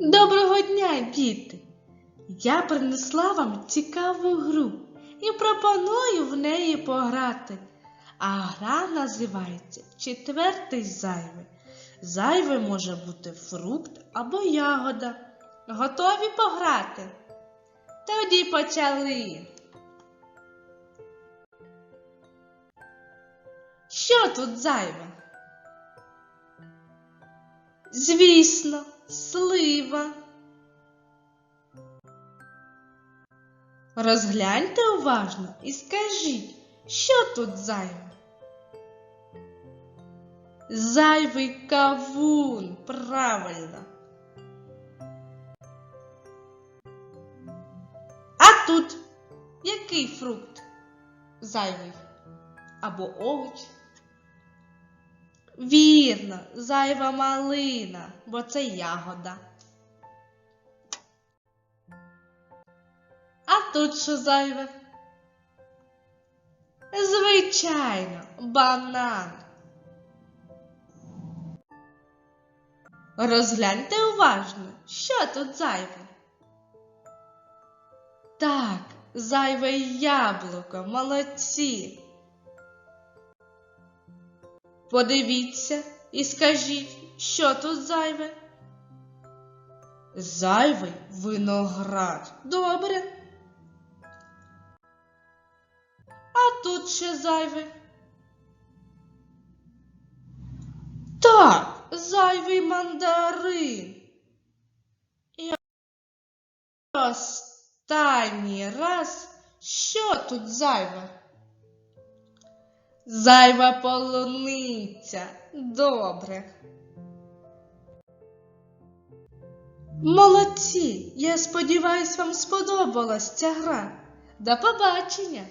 Доброго дня, діти! Я принесла вам цікаву гру і пропоную в неї пограти. А гра називається Четвертий зайвий. Зайвий може бути фрукт або ягода. Готові пограти? Тоді почали. Що тут зайве? Звісно, слива. Розгляньте уважно і скажіть, що тут зайве? Зайвий кавун, правильно. А тут який фрукт зайвий або овоч? Вірно, зайва малина, бо це ягода. А тут що зайве? Звичайно, банан. Розгляньте уважно, що тут зайве. Так, зайве яблуко, молодці. Подивіться і скажіть, що тут зайве? Зайвий виноград. Добре. А тут ще зайве. Так, зайвий мандарин. І останній раз, що тут зайве? Зайва полуниця. Добре. Молодці! Я сподіваюсь, вам сподобалась ця гра. До побачення!